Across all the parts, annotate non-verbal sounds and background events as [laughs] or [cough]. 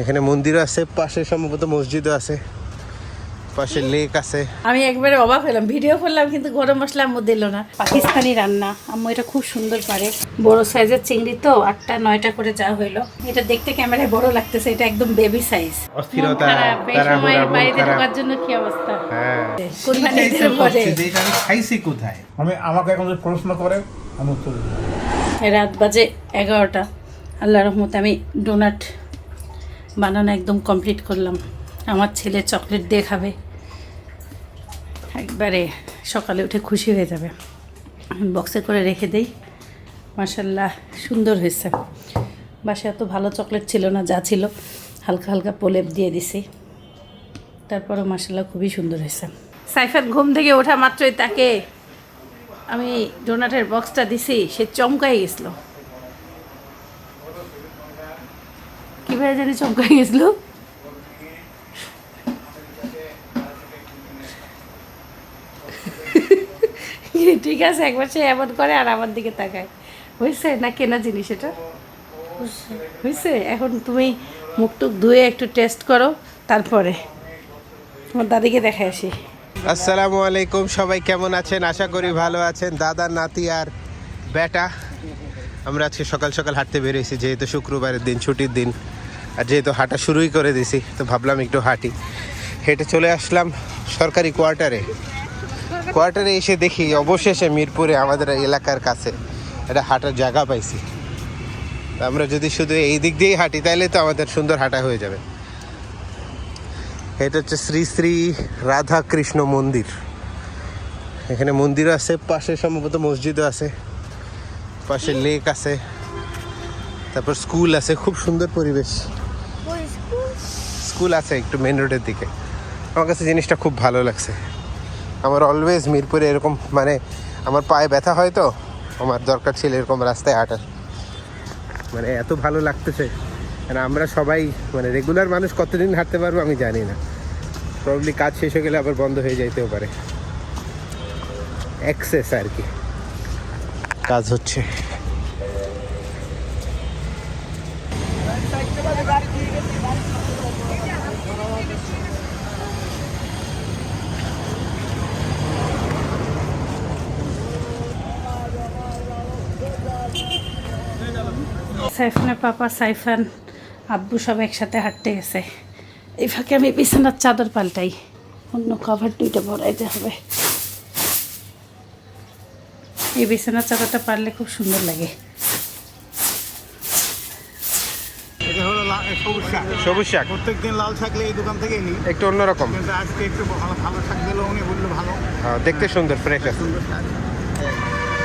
এখানে মন্দিরও আছে পাশে সম্ভবত মসজিদও আছে পাশে লেক আছে। আমি একবারে অবাক হলাম ভিডিও করলাম কিন্তু গরম মশলা আম্মু দিল না। পাকিস্তানি রান্না আম্মু এটা খুব সুন্দর পারে। বড় সাইজের চিংড়ি তো আটটা নয়টা করে যা হইল। এটা দেখতে ক্যামেরায় বড় লাগতেছে এটা একদম বেবি সাইজ অস্থিরতা বাড়িতে ঢোকার জন্য কি অবস্থা? হ্যাঁ। খাইছি কোথায়? আমি আমাকে এখন প্রশ্ন করে আমি উত্তর রাত বাজে এগারোটা। আল্লাহ রহমতে আমি ডোনাট বানানো একদম কমপ্লিট করলাম। আমার ছেলে চকলেট দিয়ে খাবে। একবারে সকালে উঠে খুশি হয়ে যাবে। বক্সে করে রেখে দেই। মাসাল্লাহ সুন্দর হয়েছে। বাসায় এত ভালো চকলেট ছিল না, যা ছিল। হালকা হালকা প্রলেপ দিয়ে দিছি। তারপরও মাসাল্লাহ খুবই সুন্দর হয়েছে। সাইফাত ঘুম থেকে ওঠা মাত্রই তাকে আমি ডোনাটের বক্সটা দিছি, সে চমকাই গেছিল। কীভাবে জানি চমকাই গেছিল? [laughs] ঠিক আছে, একবার সে এমন করে আর আমার দিকে তাকায়। হয়েছে না কেনা জিনিস এটা? হয়েছে? এখন তুমি মুখ টুক ধুয়ে একটু টেস্ট করো, তারপরে তোমার দাদিকে দেখে আসি। আসসালামু আলাইকুম, সবাই কেমন আছেন? আশা করি ভালো আছেন। দাদা, নাতি আর বেটা, আমরা আজকে সকাল সকাল হাঁটতে বেরিয়েছি, যেহেতু শুক্রবারের দিন, ছুটির দিন। আর যেহেতু হাঁটা শুরুই করে দিছি, তো ভাবলাম একটু হাঁটি। হেঁটে চলে আসলাম সরকারি কোয়ার্টারে। কোয়ার্টারে এসে দেখি অবশেষে মিরপুরে আমাদের এলাকার কাছে একটা হাঁটার জায়গা পাইছি। আমরা যদি শুধু এই দিক দিয়েই হাঁটি তাহলে তো আমাদের সুন্দর হাঁটা হয়ে যাবে। এটা হচ্ছে শ্রী শ্রী রাধা কৃষ্ণ মন্দির। এখানে মন্দিরও আছে, পাশে সম্ভবত মসজিদও আছে, পাশে লেক আছে, তারপর স্কুল আছে, খুব সুন্দর পরিবেশ। স্কুল আছে একটু মেন রোডের দিকে। আমার কাছে জিনিসটা খুব ভালো লাগছে। আমার অলওয়েজ মিরপুরে এরকম মানে আমার পায়ে ব্যথা হয় তো, আমার দরকার ছিল এরকম রাস্তায় হাঁটার। মানে এত ভালো লাগতেছে। মানে আমরা সবাই মানে রেগুলার মানুষ কতদিন হাঁটতে পারব আমি জানি না। প্রবলি কাজ শেষ হয়ে গেলে আবার বন্ধ হয়ে যাইতেও পারে। এক্সেস আর কি। কাজ হচ্ছে। সাইফানের পাপা সাইফান আব্বু সব একসাথে হাঁটতে গেছে। এই ফাঁকে আমি বিছানার চাদর পাল্টাই। অন্য কভার দুইটা ভরাইতে হবে। এই বিছানার চাদরটা পারলে খুব সুন্দর লাগে। এটা হলো লা- সবুজ শাক। প্রত্যেক দিন লাল থাকলে এই দোকান থেকেই নিই। একটু অন্যরকম। কিন্তু আজকে একটু ভালো ভালো শাক দিল উনি বলল ভালো। হ্যাঁ, দেখতে সুন্দর ফ্রেশ আছে। সুন্দর শাক।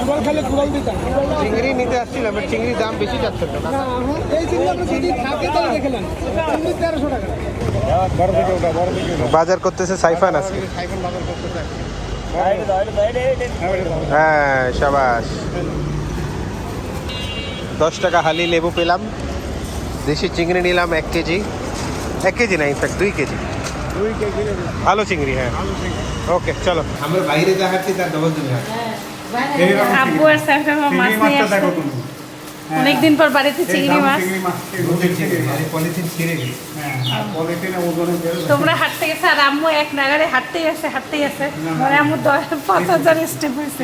কুড়াল খালে কুড়াল দিতাম চিংড়ি নিতে আসছিলাম চিংড়ির দাম বেশি যাচ্ছে না, হ্যাঁ, এই চিংড়ি আপনার যদি থাকে তাহলে দেখলেন চিংড়ি তেরোশো টাকা। বাজার করতেছে সাইফান আজকে। হ্যাঁ সাবাস। দশ টাকা হালি লেবু পেলাম। দেশি চিংড়ি নিলাম এক কেজি। এক কেজি না ইনফ্যাক্ট দুই কেজি। ভালো চিংড়ি হ্যাঁ। ওকে চলো। আমরা বাইরে যা হাঁটছি তার ডবল হাঁটছি আব্বু আর সাইফান মাছ নিয়ে আসছে দেখো অনেকদিন পর বাড়িতে চিংড়ি মাছ তোমরা হাঁটতে গেছে আর আম্মু এক নাগারে হাঁটতেই আছে হাঁটতেই আছে মানে আম্মু দশ পাঁচ হাজার স্টেপ হয়েছে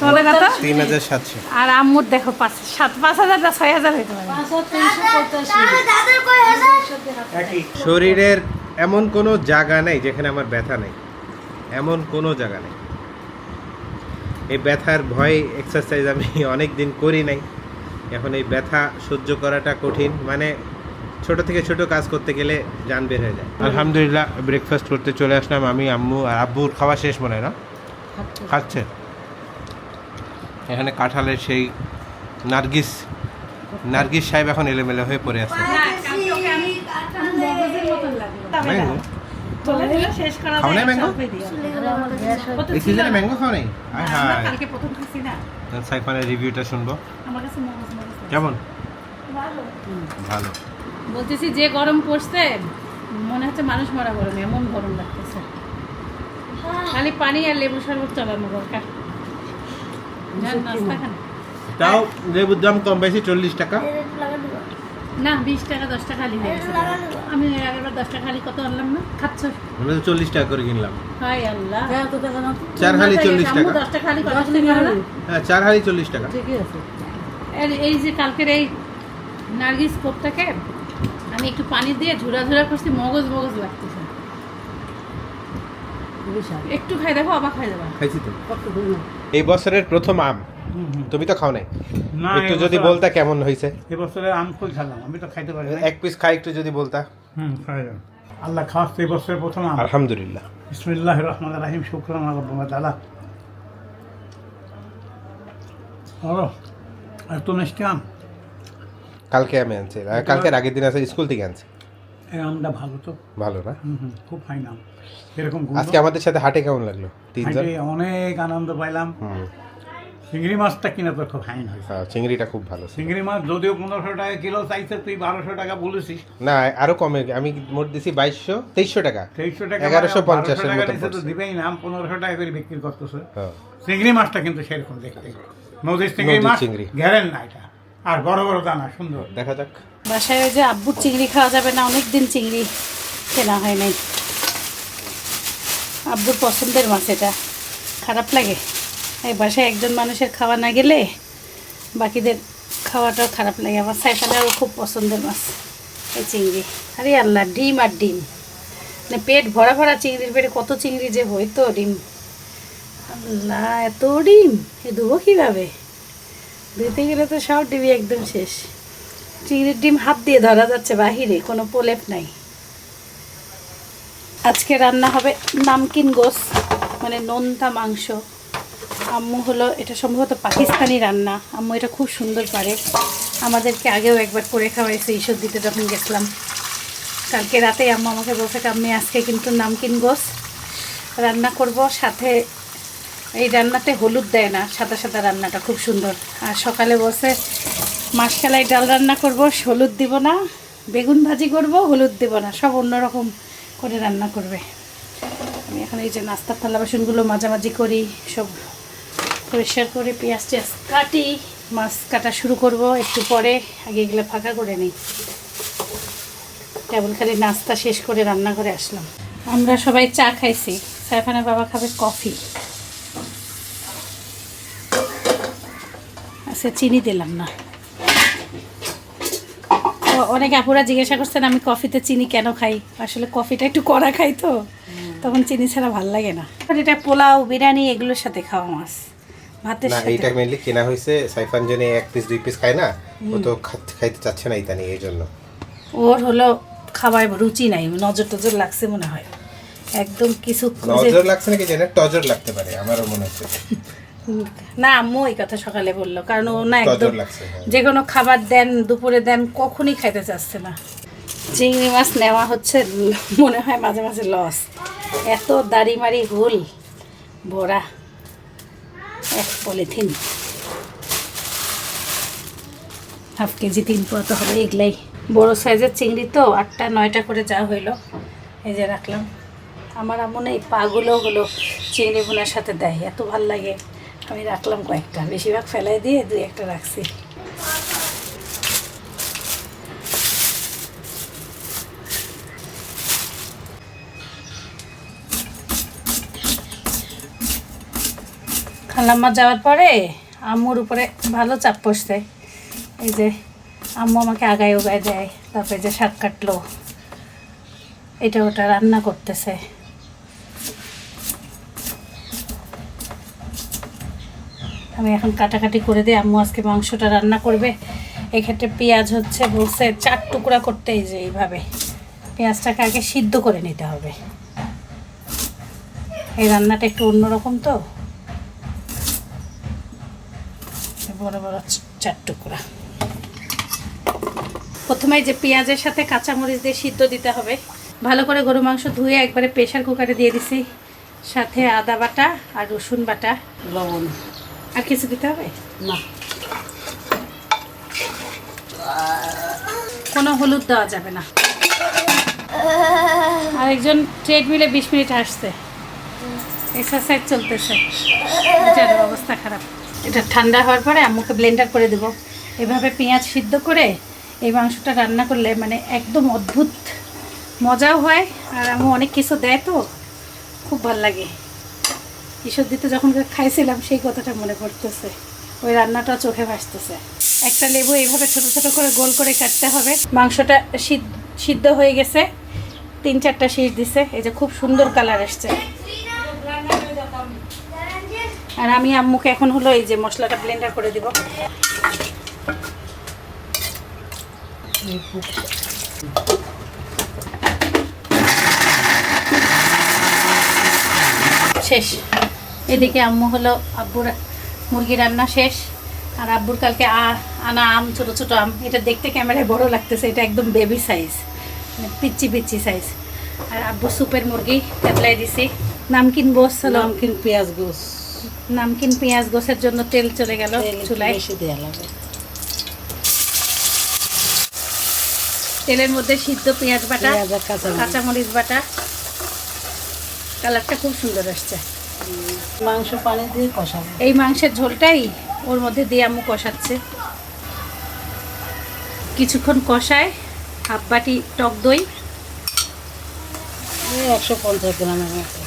তোমাদের কত তিন হাজার সাতশো আর আম্মুর দেখো পাঁচ সাত পাঁচ হাজার না ছয় হাজার হইতে পারে শরীরের এমন কোনো জায়গা নেই যেখানে আমার ব্যথা নেই। এমন কোনো জায়গা নেই। এই ব্যথার ভয় এক্সারসাইজ আমি অনেক দিন করি নাই। এখন এই ব্যথা সহ্য করাটা কঠিন। মানে ছোট থেকে ছোট কাজ করতে গেলে জান বের হয়ে যায়। আলহামদুলিল্লাহ ব্রেকফাস্ট করতে চলে আসলাম আমি আম্মু আর আব্বুর খাওয়া শেষ মনে হয় না? খাচ্ছে। এখানে কাঁঠালের সেই নার্গিস নার্গিস সাহেব এখন এলোমেলো হয়ে পড়ে আছে। খাও নাই mango? অল্পই দিও। ও তো এই সিজনে ম্যাঙ্গো খাও নাই? হায়। কালকে প্রথম খাইছি না। সাইফানের রিভিউটা শুনব। আমার কাছে মগজ মগজ লাগে। কেমন? ভালো। ভালো। বলতেছি যে গরম পড়ছে মনে হচ্ছে মানুষ মারা গরম এমন গরম লাগতেছে। খালি পানি আর লেবু শরবত চালানো দরকার। তাও লেবুর দাম কম বেশি চল্লিশ টাকা। না বিশ টাকা দশ টাকা খালি হয়ে গেছে। আমি এর আগের বার দশ টাকা খালি কত আনলাম না? খাচ্ছ? আমরা তো চল্লিশ টাকা করে কিনলাম। হাই আল্লাহ। চার হালি চল্লিশ টাকা। দশ টাকা খালি কত? হ্যাঁ চার হালি চল্লিশ টাকা। আর এই যে কালকের এই নার্গিস কোপটাকে আমি একটু পানি দিয়ে ঝুরা ঝুরা করছি মগজ মগজ লাগতেছে। একটু খাই দেখো অবাক হয়ে যাবে। খাইছি তো। এই বছরের প্রথম আম। তুমি তো খাও নাই না একটু যদি বলতা কেমন হয়েছে? এবছরে আম ফুল খেলাম আমি তো খাইতে পারি এক পিস খাই একটু যদি বলতা। হুম খাই। যান। আল্লাহ খাওয়াস এই বছরের প্রথম আম। আলহামদুলিল্লাহ। বিসমিল্লাহ রহমান রাহিম শুক্রান আল্লাহ তালা তো মিষ্টি আম। কালকে আমি আনছি। আর কালকের আগের দিন আছে স্কুল থেকে আনছি। এই আমটা ভালো তো। ভালো না? খুব ফাইন আম। এরকম আজকে আমাদের সাথে হাটে কেমন লাগল? তিনজন? অনেক আনন্দ পাইলাম। হুম। চিংড়ি মাছটা কিনা তো খুব ফাইন হয়েছে হ্যাঁ, চিংড়িটা খুব ভালো ছিল। চিংড়ি মাছ যদিও পনেরোশো টাকা কিলো চাইছে তুই বারোশো টাকা বলেছিস। না আরও কমে আমি মোট দিছি বাইশশো তেইশশো টাকা। তেইশশো টাকা এগারোশো মানে পঞ্চাশের 1200 টাকা মতো তো পড়ছে। দিবেই না পনেরোশো টাকা করে বিক্রি করতেছে। হ্যাঁ। চিংড়ি মাছটা কিন্তু সেরকম দেখতে। নদীর চিংড়ি নদীর মাছ চিংড়ি। ঘেরেন না এটা। আর বড় বড় দানা সুন্দর। দেখা যাক। বাসায় ওই যে আব্বুর চিংড়ি খাওয়া যাবে না অনেক দিন চিংড়ি কেনা হয় নাই। আব্বুর পছন্দের মাছ এটা। খারাপ লাগে? এই বাসায় একজন মানুষের খাওয়া না গেলে বাকিদের খাওয়াটাও খারাপ লাগে। আমার সাইফানেরও খুব পছন্দের মাছ, এই চিংড়ি। আরে আল্লাহ, ডিম আর ডিম। মানে পেট ভরা ভরা চিংড়ির পেটে কত চিংড়ি যে হইতো ডিম। আল্লাহ, এত ডিম, এ দেবো কীভাবে? ধুতে গেলে তো সব ডিবি একদম শেষ। চিংড়ির ডিম হাত দিয়ে ধরা যাচ্ছে বাহিরে, কোনো প্রলেপ নাই। আজকে রান্না হবে নামকিন গোস মানে নোনতা মাংস। আম্মু হলো, এটা সম্ভবত পাকিস্তানি রান্না। আম্মু এটা খুব সুন্দর পারে। আমাদেরকে আগেও একবার করে খাওয়াইছে ঈশ্বর দিতে যখন গেছিলাম। কালকে রাতে আম্মু আমাকে বলছে আমি আজকে কিন্তু নামকিন গোস রান্না করব। সাথে এই রান্নাতে হলুদ দেয় না, সাদা সাদা রান্নাটা খুব সুন্দর। আর সকালে বসে মাসকালাই ডাল রান্না করব, হলুদ দিব না, বেগুন ভাজি করব, হলুদ দিব না, সব অন্যরকম করে রান্না করবে। আমি এখন এই যে নাস্তার থালা বাসনগুলো মাঝামাঝি করি, সব পরিষ্কার করে পেঁয়াজ টেয়াজ কাটি মাছ কাটা শুরু করব একটু পরে আগে এগুলো ফাঁকা করে নিই। কেবল খালি নাস্তা শেষ করে রান্না করে আসলাম। আমরা সবাই চা খাইছি। সাইফানের বাবা খাবে কফি। আচ্ছা চিনি দিলাম না। অনেক আপুরা জিজ্ঞাসা করছেন আমি কফিতে চিনি কেন খাই? আসলে কফিটা একটু কড়া খাই তো। তখন চিনি ছাড়া ভালো লাগে না। এটা পোলাও বিরিয়ানি এগুলোর সাথে খাওয়া মাছ। ভাতের না এইটা মেনলি কেনা হয়েছে সাইফান জন্য এক পিস দুই পিস খায় না ও তো খাইতে চাচ্ছে না ইতানি এই জন্য। ওর হলো খাবার রুচি নাই নজর টজর লাগছে মনে হয়। একদম কিছু নজর লাগছে নাকি জানি? টজর লাগতে পারে আমারও মনে হচ্ছে। [laughs] না আম্মু এই কথা সকালে বলল কারণ ও না একদম হ্যাঁ। যে কোনো খাবার দেন দুপুরে দেন কখনই খাইতে চাচ্ছে না। চিংড়ি মাছ নেওয়া হচ্ছে মনে হয় মাঝে মাঝে লস এত দাড়ি মারি হুল ভরা এক পলিথিন। হাফ কেজি তিন পোয়া তো হবে এগুলাই। বড় সাইজের চিংড়ি তো, আটটা, নয়টা করে যা হইল। এই যে রাখলাম। আমার এমন এই পাগুলো হলো চিংড়ি বোনার সাথে দেয়, এত ভালো লাগে। আমি রাখলাম কয়েকটা, বেশিরভাগ ফেলাই দিয়ে দুই একটা রাখছি। খালাম্মা যাওয়ার পরে আম্মুর উপরে ভালো চাপ পড়ছে। এই যে আম্মু আমাকে আগায় উগায় দেয়, তারপরে যে শাক কাটলো। এটা ওটা রান্না করতেছে। আমি এখন কাটাকাটি করে দিই আম্মু আজকে মাংসটা রান্না করবে। এক্ষেত্রে পেঁয়াজ হচ্ছে বলছে চার টুকরা করতে, এই যে এইভাবে। পেঁয়াজটাকে আগে সিদ্ধ করে নিতে হবে। এই রান্নাটা একটু অন্যরকম তো। বড় বড় চার টুকরা। প্রথমে যে পেঁয়াজের সাথে কাঁচামরিচ দিয়ে সিদ্ধ দিতে হবে। ভালো করে গরু মাংস ধুয়ে একবারে প্রেশার কুকারে দিয়ে দিছি। সাথে আদা বাটা আর রসুন বাটা। লবণ। আর কিছু দিতে হবে? না। কোনো হলুদ দেওয়া যাবে না। আর আরেকজন ট্রেডমিলে বিশ মিনিট আসছে এক্সারসাইজ চলতেছে। অবস্থা খারাপ। এটা ঠান্ডা হওয়ার পরে আম্মুকে ব্লেন্ডার করে দেবো। এভাবে পেঁয়াজ সিদ্ধ করে এই মাংসটা রান্না করলে মানে একদম অদ্ভুত মজাও হয় আর আম্মু অনেক কিছু দেয় তো, খুব ভালো লাগে। ঈশ্বর দিতে যখন খাইছিলাম সেই কথাটা মনে পড়তেছে। ওই রান্নাটা চোখে ভাসতেছে। একটা লেবু এইভাবে ছোট ছোট করে গোল করে কাটতে হবে। মাংসটা সিদ্ধ হয়ে গেছে। তিন চারটা শীষ দিছে। এই যে খুব সুন্দর কালার আসছে। আর আমি আম্মুকে এখন হলো এই যে মশলাটা ব্লেন্ডার করে দিব। শেষ। এদিকে আম্মু হলো আব্বুর মুরগি রান্না শেষ। আর আব্বুর কালকে আনা আম, ছোট ছোট আম। এটা দেখতে ক্যামেরায় বড় লাগতেছে, এটা একদম বেবি সাইজ পিচ্চি পিচ্চি সাইজ আর আব্বু সুপের মুরগি তেতলাই দিছি। নামকিন হলো নমকিন পেঁয়াজ গোস। নামকিন পেঁয়াজ গোসের জন্য তেল চলে গেল চুলায়। বেশি দেওয়া লাগে তেলের মধ্যে সিদ্ধ পেঁয়াজ বাটা কাঁচামরিচ। বাটা। কালারটা খুব সুন্দর আসছে। মাংস পানি দিয়ে কষাবো। এই মাংসের ঝোলটাই ওর মধ্যে দিয়ে আম্মু কষাচ্ছে। কিছুক্ষণ কষায় হাফ বাটি টক দই। একশো পঞ্চাশ গ্রামের মতো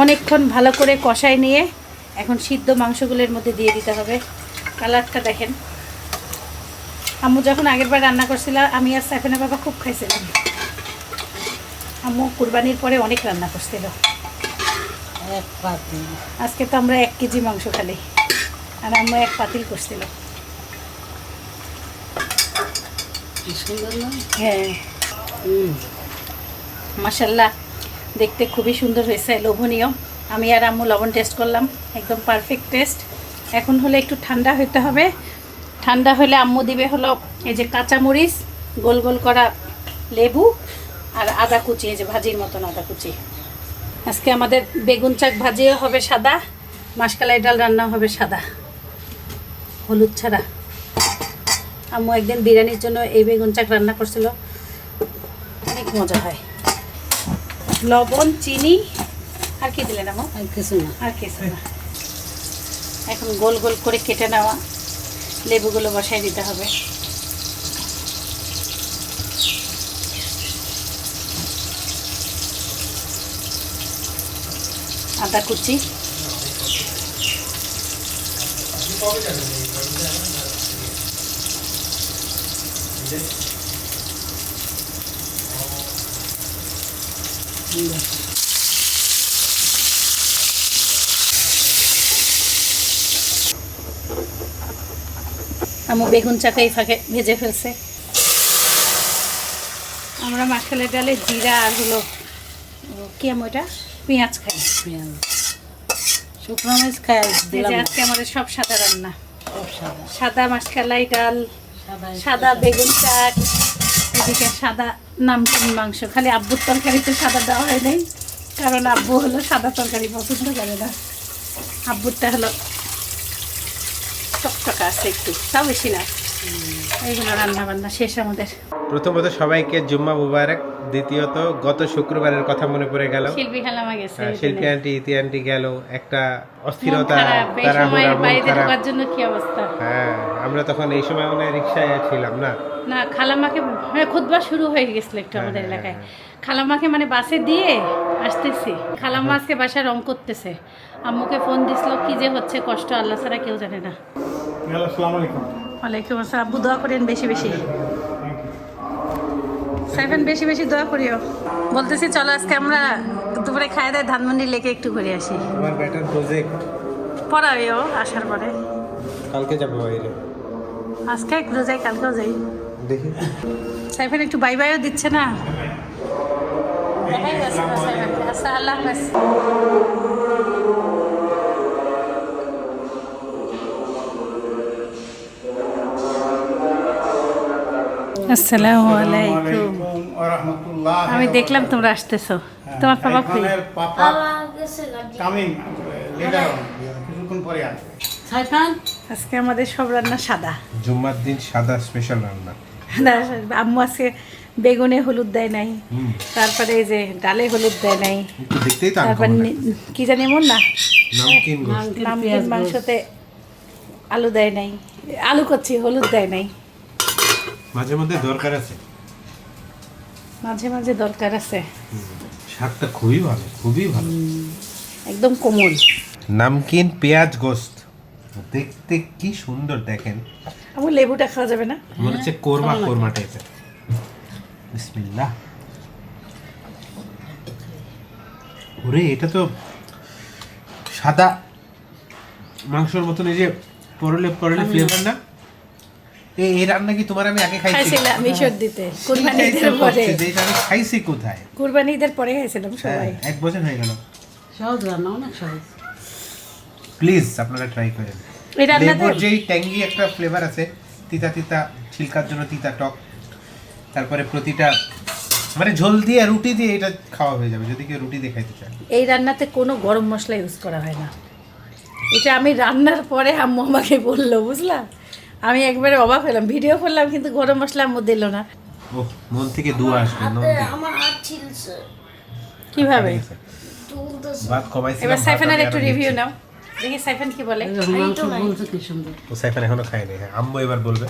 অনেকক্ষণ ভালো করে কষায় নিয়ে এখন সিদ্ধ মাংসগুলোর মধ্যে দিয়ে দিতে হবে। কালারটা দেখেন। আম্মু যখন আগের বার রান্না করছিলাম আমি আর সাইফেনা বাবা খুব খাইছিলাম। আম্মু কুরবানির পরে অনেক রান্না করছিল। আজকে তো আমরা এক কেজি মাংস খালি। আর আম্মু এক পাতিল করছিল। হ্যাঁ। মাসাল্লাহ দেখতে খুবই সুন্দর হয়েছে, লোভনীয়। আমি আর আম্মু লবণ টেস্ট করলাম, একদম পারফেক্ট টেস্ট এখন হলে একটু ঠান্ডা হতে হবে। ঠান্ডা হলে আম্মু দিবে হলো এই যে কাঁচামরিচ, গোল গোল করা লেবু আর আদা কুচি, এই যে ভাজির মতন আদা কুচি। আজকে আমাদের বেগুন চাক ভাজিও হবে সাদা, মাসকালাই ডাল রান্না হবে সাদা। হলুদ ছাড়া। আম্মু একদিন বিরিয়ানির জন্য এই বেগুন চাক রান্না করছিল। অনেক মজা হয়। লবণ চিনি আর কি দিলেন আমো আর কিছু না। আর কিছু না। এখন গোল গোল করে কেটে নেওয়া। লেবুগুলো বসাই দিতে হবে। আদা কুচি। আমু বেগুন চাকাই ফাঁকে ভেজে ফেলছে। আমরা মাসকালের ডালে জিরা আর হলো কি আম ওটা পেঁয়াজ খাই। পেঁয়াজ। শুকনো মাছ খাই। আজকে আমাদের সব সাদা রান্না। সাদা। সাদা মাসকালাই ডাল সাদা সাদা বেগুন চাট এদিকে সাদা নামকিন মাংস। খালি আব্বুর তরকারিতে সাদা দেওয়া হয় নাই কারণ আব্বু হলো সাদা তরকারি পছন্দ করে না। আব্বুরটা হলো টকটকা আছে একটু তাও বেশি না। এইগুলো রান্না বান্না শেষ আমাদের। প্রথমত সবাইকে জুম্মা মুবারক দ্বিতীয়ত গত শুক্রবারের কথা মনে পড়ে গেল। শিল্পী খেলামা গেছে শিল্পী আন্টি ইতি আন্টি গেল একটা অস্থিরতা বাড়িতে ঢোকার জন্য কি অবস্থা? হ্যাঁ আমরা তখন এই সময় মনে রিক্সায় ছিলাম না? না খালামাকে মানে খুদবা শুরু হয়ে গেছিল একটু হ্যাঁ, আমাদের হ্যাঁ, এলাকায়। খালামাকে মানে বাসে দিয়ে আসতেছি। খালামা আজকে বাসায় রং করতেছে। আম্মুকে ফোন দিছিল কি যে হচ্ছে কষ্ট আল্লাহ ছাড়া কেউ জানে না। আলাইকুম। ওয়ালাইকুম আসসালাম আব্বু দোয়া করেন বেশি বেশি। সাইফান বেশি বেশি দোয়া করিও। বলতেছি চলো আজকে আমরা দুপুরে খাই দেয় ধানমন্ডি লেকে একটু ঘুরে আসি। আমার ব্যাটার প্রজেক্ট পড়াবেও আসার পরে। কালকে যাব বাইরে। আজকে একটু যাই কালকেও যাই। দেখি। সাইফান একটু বাই বাইও দিচ্ছে না? আমি দেখলাম তোমরা আসতেছো। তোমার পাপা কই? আজকে আমাদের সব রান্না সাদা। জুম্মার দিন সাদা স্পেশাল রান্না। আম্মু আজকে বেগুনে হলুদ দেয় নাই। তারপরে এই যে ডালে হলুদ দেয় নাই। একটু দেখতেই তো তারপর কি জানি এমন না। নামকিন মাংসতে আলু দেয় নাই। আলু করছি হলুদ দেয় নাই। মাঝে মধ্যে দরকার আছে। মাঝে মাঝে দরকার আছে। স্বাদটা খুবই ভালো খুবই ভালো। একদম কোমল। নামকিন পেঁয়াজ গোস্ত। দেখতে কি সুন্দর দেখেন। আমার লেবুটা খাওয়া যাবে না? মনে হচ্ছে কোরমা কোরমা টাইপের বিসমিল্লাহ। ওরে এটা তো সাদা মাংসের মতন এই যে পরলে পরলে ফ্লেভার না? এই এই রান্না কি তোমার আমি আগে খাইছি? খাইছিলাম মিশর দিতে। কুরবানি ঈদের পরে। বলছি যে এটা আমি খাইছি কোথায়? কুরবানি ঈদের পরে খাইছিলাম হ্যাঁ, সবাই। এক বছর হয়ে গেল। সহজ রান্না অনেক সহজ। প্লিজ আপনারা ট্রাই করেন। এই রান্নাতে লেবুর যেই ট্যাঙ্গি একটা ফ্লেভার আছে তিতা তিতা ছিলকার জন্য তিতা টক তারপরে প্রতিটা মানে ঝোল দিয়ে রুটি দিয়ে এটা খাওয়া হয়ে যাবে যদি কেউ রুটি দিয়ে খাইতে চায়। এই রান্নাতে কোনো গরম মশলা ইউজ করা হয় না। এটা আমি রান্নার পরে আম্মু আমাকে বলল বুঝলাম আমি একবারে অবাক হলাম ভিডিও করলাম কিন্তু গরম মশলা আম্মু দিল না। ও মন থেকে দুয়া আসবে মন থেকে। আমার হাত ছিলছে কীভাবে? ভাত কমাইছিলাম এবার সাইফানের একটু রিভিউ নাও। দেখি সাইফান কি বলে। মাংস গলছে কি সুন্দর। ও সাইফান এখনও খায়নি হ্যাঁ আম্মু এবার বলবে।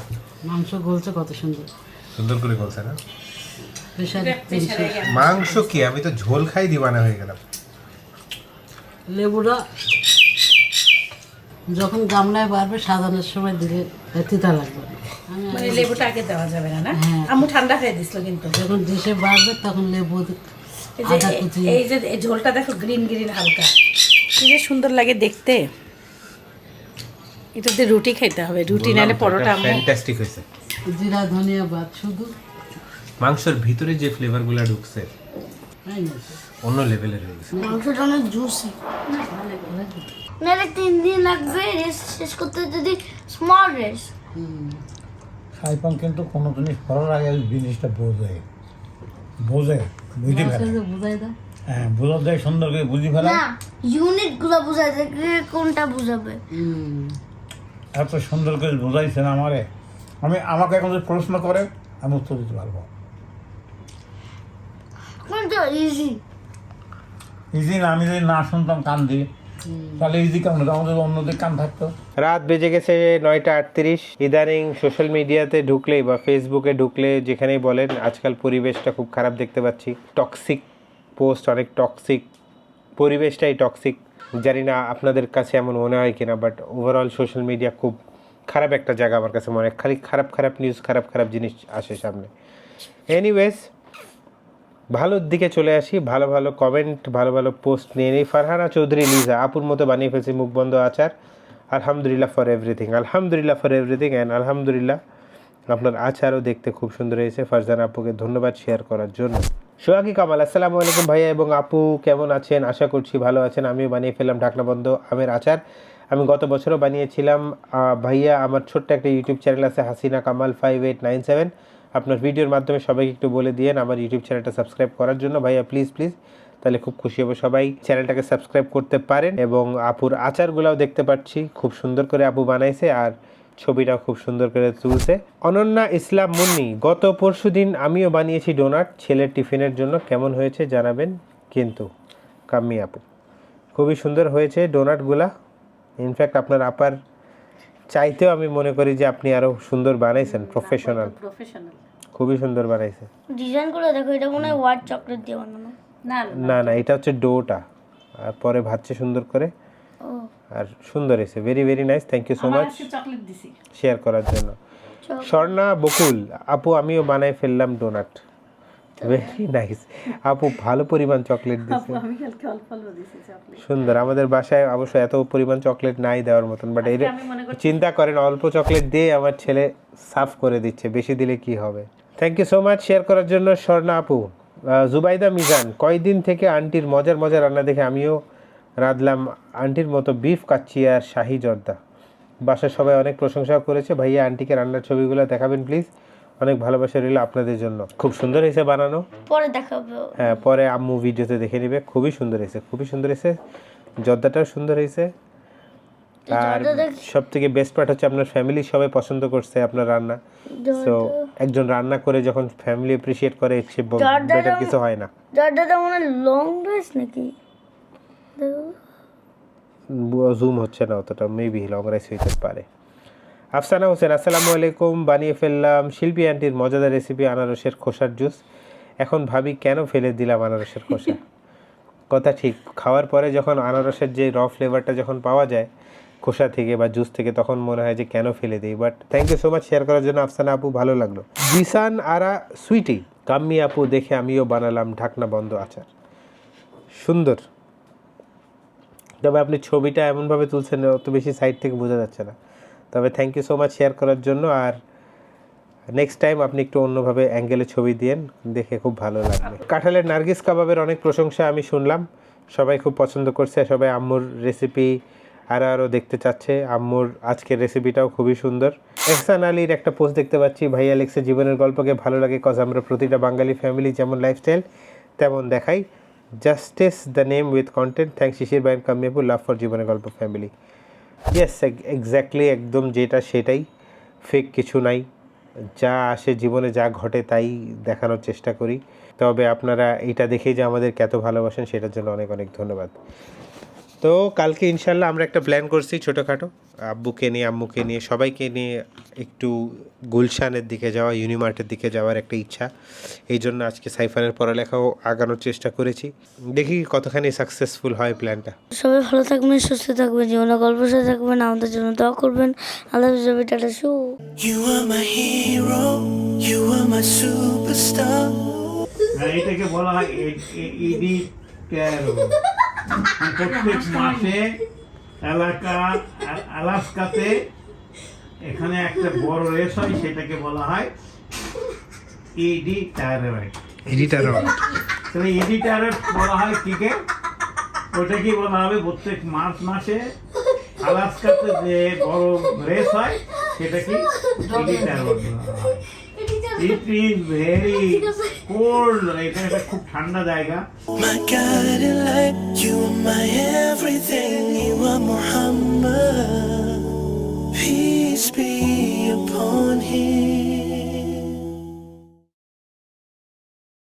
মাংস গলছে কত সুন্দর। সুন্দর করে বলছে না? মাংস কি? আমি তো ঝোল খাই দিবানা হয়ে গেলাম। লেবুটা যখন গামলায় বাড়বে সাজানোর সময় দিলে তিতা লাগবে। মানে লেবুটা আগে দেওয়া যাবে না না? হ্যাঁ। ঠান্ডা হয়ে দিছিল কিন্তু। যখন ডিশে বাড়বে তখন লেবু এই যে এই যে এই ঝোলটা দেখো গ্রিন গ্রিন হালকা। কি যে সুন্দর লাগে দেখতে। এটা দিয়ে রুটি খেতে হবে। রুটি নাহলে পরোটা আম্মু ফ্যান্টাস্টিক হয়েছে। জিরা ধনিয়া বাদ শুধু। মাংসের ভিতরে যে ফ্লেভারগুলো ঢুকছে অন্য লেভেলের হয়ে গেছে। মাংসটা অনেক জুসি নাহলে তিন দিন লাগবে রেস্ট শেষ করতে যদি স্মল রেস্ট সাইফান কিন্তু কোনো জিনিস করার আগে জিনিসটা বোঝে। বোঝে বুঝি ফেলে মাছের দাও হ্যাঁ বোঝা যায় সুন্দর করে বুঝি ফেলে। না ইউনিটগুলো বোঝায় কোনটা বুঝাবে? এত সুন্দর করে বোঝাইছেন আমারে। আমি আমাকে এখন যদি প্রশ্ন করে আমি উত্তর দিতে পারব। কোনটা? ইজি ইজি না আমি যদি না শুনতাম কান দিয়ে তাহলে ইজি হতো আমাদের অন্যদের কান থাকতো। রাত বেজে গেছে নয়টা আটত্রিশ। ইদানিং সোশ্যাল মিডিয়াতে ঢুকলেই বা ফেসবুকে ঢুকলে যেখানেই বলেন আজকাল পরিবেশটা খুব খারাপ দেখতে পাচ্ছি। টক্সিক পোস্ট অনেক টক্সিক পরিবেশটাই টক্সিক জানি না আপনাদের কাছে এমন মনে হয় কিনা বাট ওভারঅল সোশ্যাল মিডিয়া খুব খারাপ একটা জায়গা আমার কাছে মনে হয়। খালি খারাপ খারাপ নিউজ খারাপ খারাপ জিনিস আসে সামনে। এনিওয়েজ ভালোর দিকে চলে আসি। ভালো ভালো কমেন্ট ভালো ভালো পোস্ট নিয়ে নিই। ফারহানা চৌধুরী, লিজা, আপুর মতো বানিয়ে ফেলছি মুখ বন্ধ আচার। আলহামদুলিল্লাহ ফর এভরিথিং আলহামদুলিল্লাহ ফর এভরিথিং অ্যান্ড আলহামদুলিল্লাহ। আপনার আচারও দেখতে খুব সুন্দর হয়েছে। ফারজানা আপুকে ধন্যবাদ শেয়ার করার জন্য। সোহাগী কামাল, আসসালামু আলাইকুম ভাইয়া এবং আপু, কেমন আছেন? আশা করছি ভালো আছেন। আমিও বানিয়ে ফেললাম ঢাকনা বন্ধ আমের আচার। আমি গত বছরও বানিয়েছিলাম। ভাইয়া, আমার ছোট্ট একটা ইউটিউব চ্যানেল আছে, Hasina Kamal five eight nine seven আপনার ভিডিওর মাধ্যমে সবাইকে একটু বলে দিয়েন আমার ইউটিউব চ্যানেলটা সাবস্ক্রাইব করার জন্য। ভাইয়া প্লিজ প্লিজ তাহলে খুব খুশি হব সবাই। চ্যানেলটাকে সাবস্ক্রাইব করতে পারেন এবং আপুর আচারগুলাও দেখতে পাচ্ছি। খুব সুন্দর করে আপু বানাইছে আর ছবিটাও খুব সুন্দর করে তুলছে। অনন্যা ইসলাম মুন্নি গত পরশু দিন আমিও বানিয়েছি ডোনাট। ছেলের টিফিনের জন্য কেমন হয়েছে জানাবেন কিন্তু কাম্মি আপু। খুবই সুন্দর হয়েছে ডোনাটগুলা। ইনফ্যাক্ট আপনার আপার চাইতেও আমি মনে করি যে আপনি আরও সুন্দর বানাইছেন প্রফেশনাল প্রফেশনাল খুবই সুন্দর বানাইছে। ডিজাইন করে দেখো এটা মনে হয় হোয়াইট চকলেট দিয়ে বানানো। না। না না এটা হচ্ছে ডোটা। আর পরে ভাজছে সুন্দর করে। ও। আর সুন্দর এসে very very nice thank you so much share করার জন্য। স্বর্ণা বকুল আপু আমিও বানাই ফেললাম ডোনাট ভেরি নাইস আপু ভালো পরিমাণ চকলেট দিছে। সুন্দর। আমাদের বাসায় অবশ্য এত পরিমাণ চকলেট নাই দেওয়ার মতন বাট এটা করছি- চিন্তা করেন অল্প চকলেট দিয়ে আমার ছেলে সাফ করে দিচ্ছে। বেশি দিলে কি হবে? Thank you so much share করার জন্য স্বর্ণা আপু। জুবাইদা মিজান কয়দিন থেকে আন্টির মজার মজার রান্না দেখে আমিও রাঁধলাম আন্টির মতো বিফ কাচ্চি আর শাহি জর্দা। বাসার সবাই অনেক প্রশংসা করেছে। ভাইয়া আন্টিকে রান্নার ছবিগুলো দেখাবেন প্লিজ অনেক ভালোবাসা রইল আপনাদের জন্য। খুব সুন্দর হয়েছে বানানো। পরে দেখাবো। হ্যাঁ পরে আম্মু ভিডিওতে দেখে নেবে। খুবই সুন্দর হয়েছে খুবই সুন্দর হয়েছে। জর্দাটাও সুন্দর হয়েছে। আর সব থেকে বেস্ট পার্ট হচ্ছে আপনার ফ্যামিলি সবাই পছন্দ করছে আপনার রান্না। সো একজন রান্না করে যখন ফ্যামিলি এপ্রিসিয়েট করে সে বেটার কিছু হয় না। জর্দাটা মনে লং ড্রেস নাকি? জুম হচ্ছে না অতটা মেবি লং রাইস হইতে পারে। আফসানা হোসেন আসসালামু আলাইকুম। বানিয়ে ফেললাম শিল্পী আন্টির মজাদার রেসিপি আনারসের খোসার জুস এখন ভাবি কেন ফেলে দিলাম আনারসের খোসা? [laughs] কথা ঠিক। খাওয়ার পরে যখন আনারসের যে র ফ্লেভারটা যখন পাওয়া যায় খোসা থেকে বা জুস থেকে তখন মনে হয় যে কেন ফেলে দিই। But thank you so much share করার জন্য আফসানা আপু ভালো লাগল। জিসান আরা সুইটি কাম্মি আপু দেখে আমিও বানালাম ঢাকনা বন্ধ আচার। সুন্দর। তবে আপনি ছবিটা এমনভাবে তুলছেন অত বেশি সাইড থেকে বোঝা যাচ্ছে না। তবে thank you so much share করার জন্য আর নেক্সট টাইম আপনি একটু অন্যভাবে অ্যাঙ্গেলে ছবি দিয়েন, দেখে খুব ভালো লাগবে। কাঁঠালের নার্গিস কাবাবের অনেক প্রশংসা আমি শুনলাম। সবাই খুব পছন্দ করছে, সবাই আম্মুর রেসিপি আরও আরও দেখতে চাচ্ছে। আম্মুর আজকের রেসিপিটাও খুবই সুন্দর। এহসান আলীর একটা পোস্ট দেখতে পাচ্ছি, ভাই অ্যালেক্সের জীবনের গল্পকে ভালো লাগে কজ আমরা প্রতিটা বাঙালি ফ্যামিলি যেমন লাইফস্টাইল তেমন দেখাই। Justice the name with content thank Shishir বাইন কামিয়াপুর লাভ ফর জীবনের গল্প ফ্যামিলি ইয়েস এক্স্যাক্টলি একদম যেটা সেটাই ফেক কিছু নাই যা আসে জীবনে যা ঘটে তাই দেখানোর চেষ্টা করি তবে আপনারা এটা দেখেই যে আমাদেরকে এত ভালোবাসেন সেটার জন্য অনেক অনেক ধন্যবাদ তো কালকে ইনশাল্লাহ আমরা একটা প্ল্যান করছি ছোটোখাটো। আব্বুকে নিয়ে আম্মুকে নিয়ে সবাইকে নিয়ে একটু গুলশানের দিকে যাওয়া ইউনিমার্টের দিকে যাওয়ার একটা ইচ্ছা। এই জন্য আজকে সাইফানের পড়ালেখাও আগানোর চেষ্টা করেছি। দেখি কতখানি সাকসেসফুল হয় প্ল্যানটা সবাই ভালো থাকবেন সুস্থ থাকবেন জীবনে গল্প সাথে থাকবেন আমাদের জন্য দোয়া করবেন। আল্লাহ হাফেজ টাটা শু are my hero, you are my superstar. এটাকে বলা হয় ইডি প্রত্যেক মাসে এলাকা আলাস্কাতে এখানে একটা বড় রেস হয় সেটাকে বলা হয় ইডি ট্যারয়েড এডিটার তাহলে ইডি ট্যারয়েড বলা হয় কিকে? ওটা কি বলা হবে প্রত্যেক মার্চ মাসে? আলাস্কাতে যে বড় রেস হয় সেটা কি? ইডি ট্যারয়েড বলা হয়। ইট ইজ ভেরি কোল্ড এটা একটা খুব ঠান্ডা জায়গা My guiding light, you are my everything, you are Muhammad. Peace be upon him.